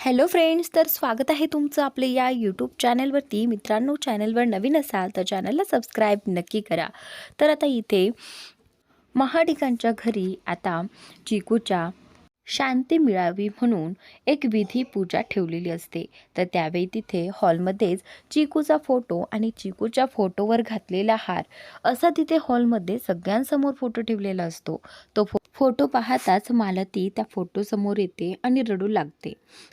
Hello friends तर स्वागत आहे तुमचं आपले या यूट्यूब चॅनलवरती मित्रांनो चॅनलवर नवीन असाल तर चॅनलला सबस्क्राईब नक्की करा. तर आता इथे महाडिकांच्या घरी आता चिकूच्या शांती मिळावी म्हणून एक विधी पूजा ठेवलेली असते. तर त्यावेळी तिथे हॉलमध्येच चिकूचा फोटो आणि चिकूच्या फोटोवर घातलेला हार असा तिथे हॉलमध्ये सगळ्यांसमोर फोटो ठेवलेला असतो. तो फो फोटो पाहताच मालती त्या फोटोसमोर येते आणि रडू लागते.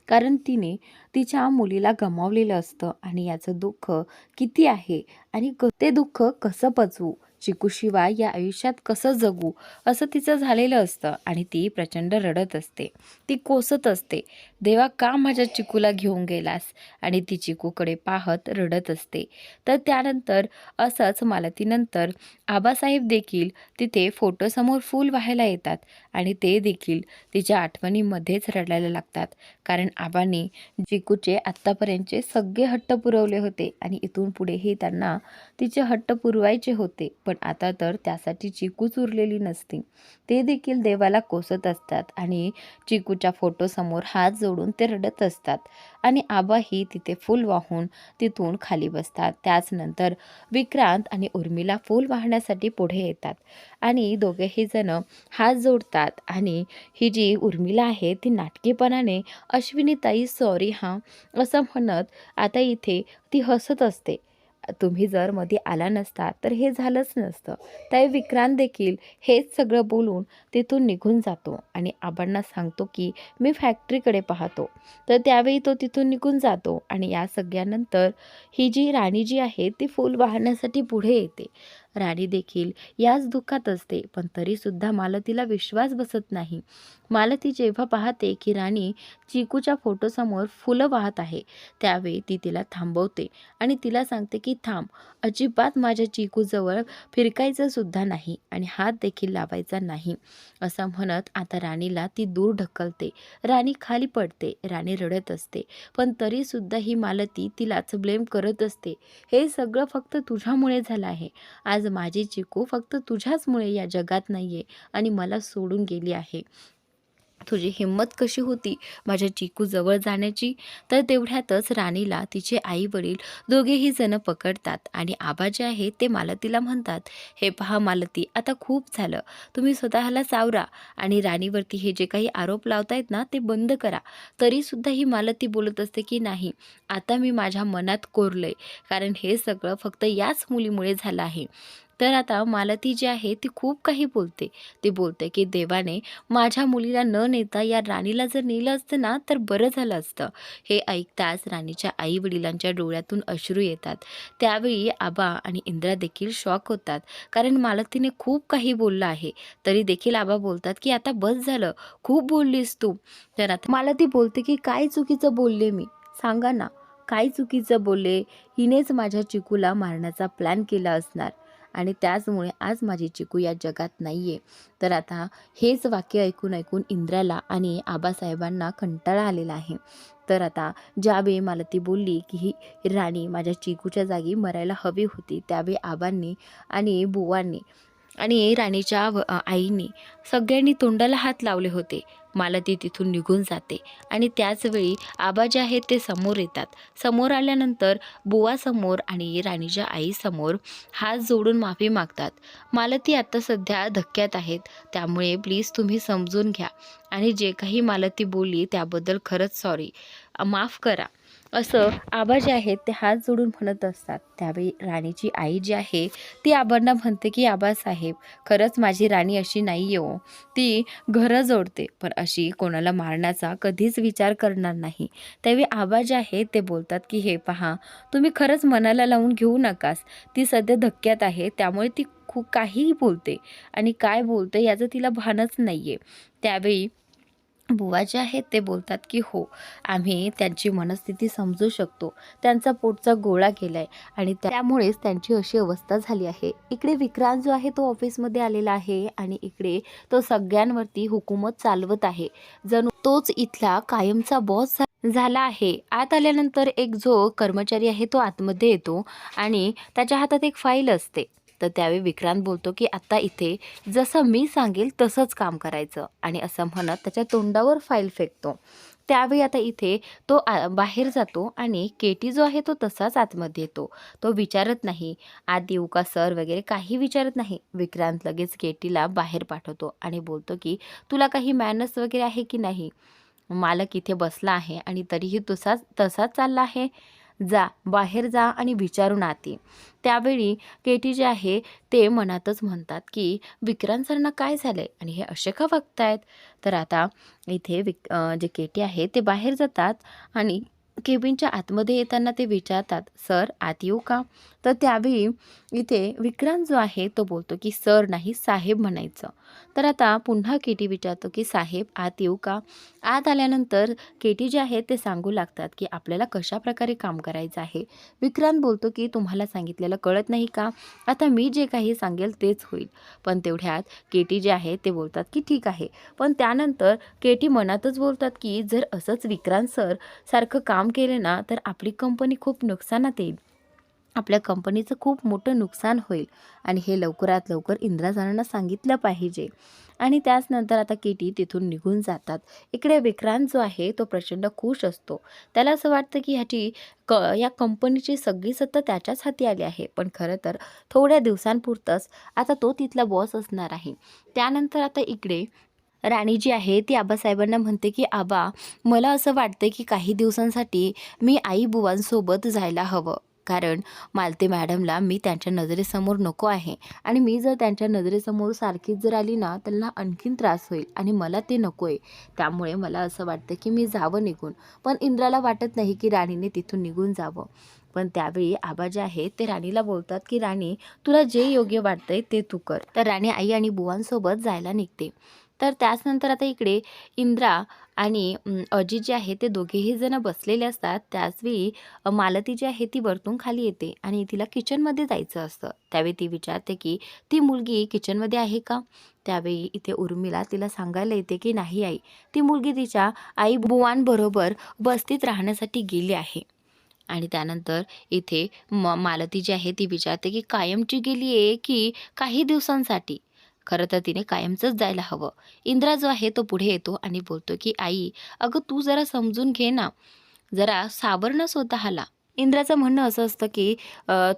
कारण तिने तिच्या मुलीला गमावलेलं असतं आणि याचं दुःख किती आहे आणि क ते दुःख कसं पचवू? चिकूशिवाय या आयुष्यात कसं जगू? असं तिचं झालेलं असतं आणि ती प्रचंड रडत असते. ती कोसत असते. देवा का माझ्या चिकूला घेऊन गेलास? आणि ती चिकूकडे पाहत रडत असते. तर त्यानंतर असंच मालतीनंतर आबासाहेब देखील तिथे फोटोसमोर फूल व्हायला येतात आणि ते देखील तिच्या आठवणीमध्येच रडायला लागतात. कारण आबांनी चिकूचे आत्तापर्यंतचे सगळे हट्ट पुरवले होते आणि इथून पुढेही त्यांना तिचे हट्ट पुरवायचे होते. पण आता तर त्यासाठी चिकूच उरलेली नसती. ते देखील देवाला कोसत असतात आणि चिकूच्या फोटोसमोर हात जोडून ते रडत असतात. आणि आबाही तिथे फूल वाहून तिथून खाली बसतात. त्याचनंतर विक्रांत आणि उर्मिला फूल वाहण्यासाठी पुढे येतात. आणि दोघेही जण हात जोडतात आणि ही जी उर्मिला आहे ती नाटकीपणाने अश्विनीताई सॉरी हां असं म्हणत आता इथे ती हसत असते. तुम्ही जर मध्ये आला नसता तर हे झालंच नसतं. त्यावेळी विक्रांत देखील हेच सगळं बोलून तिथून निघून जातो आणि आबांना सांगतो की मी फॅक्टरीकडे पाहतो. तर त्यावेळी तो तिथून निघून जातो आणि या सगळ्यानंतर ही जी राणी जी आहे ती फूल वाहण्यासाठी पुढे येते. राणी देखील याच दुःखात असते पण तरीसुद्धा मालतीला विश्वास बसत नाही. मालती जेव्हा पाहते की राणी चिकूच्या फोटोसमोर फुलं वाहत आहे त्यावेळी ती तिला थांबवते आणि तिला सांगते की थांब अजिबात माझ्या चिकूजवळ फिरकायचं सुद्धा नाही आणि हात देखील लावायचा नाही. असं म्हणत आता राणीला ती दूर ढकलते. राणी खाली पडते राणी रडत असते पण तरीसुद्धा ही मालती तिलाच ब्लेम करत असते. हे सगळं फक्त तुझ्यामुळे झालं आहे. आज माझी चिकू फक्त तुझ्याचमुळे या जगात नाही आहे आणि मला सोडून गेली आहे. तुझी हिंमत कशी होती माझ्या चिकू जवळ जाण्याची? तर तेवढ्यातच राणीला तिचे आई वडील दोघेही जण पकडतात आणि आबा जे आहे ते मालतीला म्हणतात हे पहा मालती आता खूप झालं. तुम्ही स्वतःला सावरा आणि राणीवरती हे जे काही आरोप लावतायत ना ते बंद करा. तरीसुद्धा ही मालती बोलत असते की नाही आता मी माझ्या मनात कोरलंय. कारण हे सगळं फक्त याच मुलीमुळे झालं आहे. तर आता मालती जी आहे ती खूप काही बोलते. ती बोलते की देवाने माझ्या मुलीला न नेता या राणीला जर नेलं असतं ना तर बरं झालं असतं. हे ऐकताच राणीच्या आई वडिलांच्या डोळ्यातून अश्रू येतात. त्यावेळी आबा आणि इंद्रा देखील शॉक होतात कारण मालतीने खूप काही बोललं आहे. तरी देखील आबा बोलतात की आता बस झालं. खूप बोललीस तू. तर आता मालती बोलते की काय चुकीचं बोलले मी? सांगा ना. काय चुकीचं बोलले? हिनेच माझ्या चिकूला मारण्याचा प्लॅन केला असणार. आणि त्याचमुळे आज माझी चिकू या जगात नाही आहे तर आता हेच वाक्य ऐकून ऐकून इंद्राला आणि आबासाहेबांना कंटाळा आलेला आहे. तर आता ज्यावेळी मला ती बोलली की ही राणी माझ्या चिकूच्या जागी मरायला हवी होती त्यावेळी आबांनी आणि बुवांनी आणि राणीच्या व- आईनी सगळ्यांनी तोंडाला हात लावले होते. मला ती तिथून निघून जाते आणि त्याचवेळी आबा जे आहेत ते समोर येतात. समोर आल्यानंतर बुवासमोर आणि राणीच्या आईसमोर हात जोडून माफी मागतात. मालती आत्ता सध्या धक्क्यात आहेत. त्यामुळे प्लीज तुम्ही समजून घ्या. आणि जे काही मालती बोलली त्याबद्दल खरंच सॉरी माफ करा. असं आबा जे आहेत ते हात जोडून म्हणत असतात. त्यावेळी राणीची आई जी आहे ती आबांना म्हणते की आबासाहेब खरंच माझी राणी अशी नाही आहे हो. ती घरं जोडते पण अशी कोणाला मारण्याचा कधीच विचार करणार नाही. त्यावेळी आबा जे आहेत ते बोलतात की हे पहा तुम्ही खरंच मनाला लावून घेऊ नकास. ती सध्या धक्क्यात आहे त्यामुळे ती खूप काहीही बोलते. आणि काय बोलते याचं तिला भानच नाही आहे त्यावेळी बुवा जे आहेत ते बोलतात की हो आम्ही त्यांची मनस्थिती समजू शकतो. त्यांचा पोटचा गोळा केला आहे आणि त्यामुळेच त्यांची अशी अवस्था झाली आहे. इकडे विक्रांत जो आहे तो ऑफिसमध्ये आलेला आहे आणि इकडे तो सगळ्यांवरती हुकूमत चालवत आहे. जणू तोच इथला कायमचा बॉस झाला आहे. आत आल्यानंतर एक जो कर्मचारी आहे तो आतमध्ये येतो आणि त्याच्या हातात एक फाईल असते. तर त्यावेळी विक्रांत बोलतो की आता इथे जसं मी सांगेल तसंच काम करायचं. आणि असं म्हणत त्याच्या तोंडावर फाईल फेकतो. त्यावेळी आता इथे तो आ बाहेर जातो आणि केटी जो आहे तो तसाच आतमध्ये येतो. तो विचारत नाही. आत येऊ का सर? वगैरे काही विचारत नाही. विक्रांत लगेच केटीला बाहेर पाठवतो आणि बोलतो की तुला काही मॅनर्स वगैरे आहे की नाही? मालक इथे बसला आहे आणि तरीही तसाच तसाच चालला आहे? जा बाहेर जा आणि विचारून आती त्यावेळी केटी जे आहे ते मनातच म्हणतात की विक्रांत सरांना काय झालं आहे आणि हे असे का वागतायत तर आता इथे विक जे केटी आहे ते बाहेर जातात आणि केबिनच्या आतमध्ये येताना ते विचारतात सर आत येऊ का? तर त्यावेळी इथे विक्रांत जो आहे तो बोलतो की सर नाही साहेब म्हणायचं. तर आता पुन्हा केटी विचारतो की साहेब आत येऊ का? आत आल्यानंतर केटी जे आहे ते सांगू लागतात की आपल्याला कशा प्रकारे काम करायचं आहे? विक्रांत बोलतो की तुम्हाला सांगितलेलं कळत नाही का? आता मी जे काही सांगेल तेच होईल. पण तेवढ्यात केटी जे आहे ते बोलतात की ठीक आहे. पण त्यानंतर केटी मनातच बोलतात की जर असंच विक्रांत सर सारखं काम केलं ना तर आपली कंपनी खूप नुकसानात येईल. आपल्या कंपनीचं खूप मोठं नुकसान होईल. आणि हे लवकरात लवकर इंदिरा सांगितलं पाहिजे. आणि त्याचनंतर आता केटी तिथून निघून जातात. इकडे विक्रांत जो आहे तो प्रचंड खुश असतो. त्याला असं वाटतं की ह्याची क या कंपनीची सगळी सत्ता त्याच्याच हाती आली आहे. पण खरं तर थोड्या दिवसांपुरतंच आता तो तिथला बॉस असणार आहे. त्यानंतर आता इकडे राणी जी आहे ती आबासाहेबांना म्हणते की आबा मला असं वाटतं की काही दिवसांसाठी मी आई बुवांसोबत जायला हवं. कारण मालते मॅडमला मी त्यांच्या नजरेसमोर नको आहे. आणि मी जर त्यांच्या नजरेसमोर सारखीच जर आली ना त्यांना आणखीन त्रास होईल आणि मला ते नको आहे त्यामुळे मला असं वाटतं की मी जावं निघून. पण इंद्राला वाटत नाही की राणीने तिथून निघून जावं. पण त्यावेळी आबा जे आहेत ते राणीला बोलतात की राणी तुला जे योग्य वाटतंय ते तू कर. तर राणी आई आणि बुवांसोबत जायला निघते. तर त्याचनंतर आता इकडे इंद्रा आणि अजित जे आहे ते दोघेही जण बसलेले असतात. त्याचवेळी मालती जी आहे ती वरतून खाली येते आणि तिला किचनमध्ये जायचं असतं. त्यावेळी ती विचारते की ती मुलगी किचनमध्ये आहे का? त्यावेळी इथे उर्मिला तिला सांगायला येते की नाही आई. ती मुलगी तिच्या आई बुवांबरोबर वस्तीत राहण्यासाठी गेली आहे. आणि त्यानंतर इथे म मालती जी आहे ती विचारते की कायमची गेली आहे की काही दिवसांसाठी? खरं तर तिने कायमचंच जायला हवं. इंद्रा जो आहे तो पुढे येतो आणि बोलतो की आई अगं तू जरा समजून घे ना. जरा सावरणं स्वतःला. इंद्राचं म्हणणं असं असतं की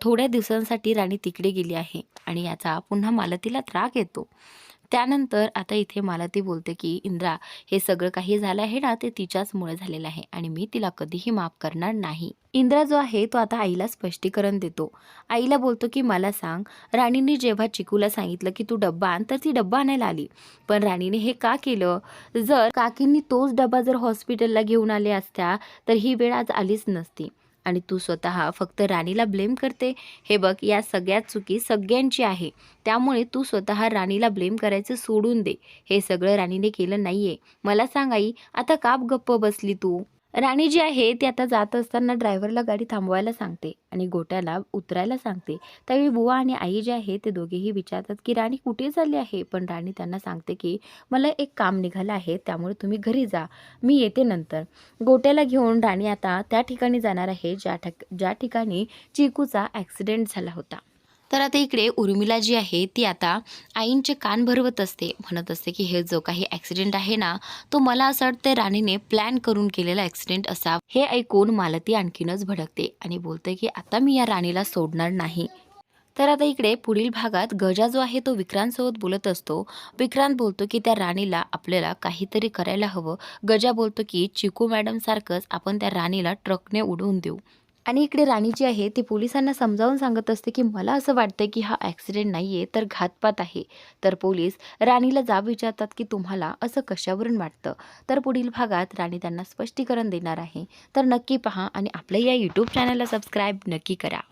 थोड्या दिवसांसाठी राणी तिकडे गेली आहे आणि याचा पुन्हा मालतीला त्राग येतो. त्यानंतर आता इथे मला ती बोलते की इंद्रा हे सगळं काही झालं आहे ना ते तिच्याचमुळे झालेलं आहे आणि मी तिला कधीही माफ करणार नाही. इंद्रा जो आहे तो आता आईला स्पष्टीकरण देतो. आईला बोलतो की मला सांग राणीने जेव्हा चिकूला सांगितलं की तू डब्बा आण तर ती डब्बा आणायला आली. पण राणीने हे का केलं? जर काकींनी तोच डबा जर हॉस्पिटलला घेऊन आले असत्या तर ही वेळ आज आलीच नसती. आणि तू स्वतः फक्त राणीला ब्लेम करते. हे बघ या सगळ्यात चुकी सगळ्यांची आहे. त्यामुळे तू स्वतः राणीला ब्लेम करायचं सोडून दे. हे सगळं राणीने केलं नाहीये. मला सांग आई आता का गप्प बसली तू? राणी जी आहे ती आता जात असताना ड्रायव्हरला गाडी थांबवायला सांगते आणि गोट्याला उतरायला सांगते. त्यावेळी बुवा आणि आई जे आहे ते दोघेही विचारतात की राणी कुठे चालली आहे? पण राणी त्यांना सांगते की मला एक काम निघालं आहे त्यामुळे तुम्ही घरी जा. मी येते नंतर. गोट्याला घेऊन राणी आता त्या ठिकाणी जाणार आहे ज्या ठिक ज्या ठिकाणी चिकूचा ॲक्सिडेंट झाला होता. तर आता इकडे उर्मिला जी आहे ती आता आईंचे कान भरवत असते. म्हणत असते की हे जो काही ॲक्सिडेंट आहे ना तो मला असं वाटतं राणीने प्लॅन करून केलेला ॲक्सिडेंट असा. हे ऐकून मालती आणखीनच भडकते आणि बोलते की आता मी या राणीला सोडणार नाही. तर आता इकडे पुढील भागात गजा जो आहे तो विक्रांतसोबत बोलत असतो. विक्रांत बोलतो की त्या राणीला आपल्याला काहीतरी करायला हवं. गजा बोलतो की चिकू मॅडमसारखंच आपण त्या राणीला ट्रकने उडवून देऊ. आणि इकडे राणी जी आहे ती पोलिसांना समजावून सांगत असते की मला असं वाटतं की हा ॲक्सिडेंट नाही आहे तर घातपात आहे. तर पोलीस राणीला जाब विचारतात की तुम्हाला असं कशावरून वाटतं? तर पुढील भागात राणी त्यांना स्पष्टीकरण देणार आहे. तर नक्की पहा आणि आपल्या या यूट्यूब चॅनलला सबस्क्राईब नक्की करा.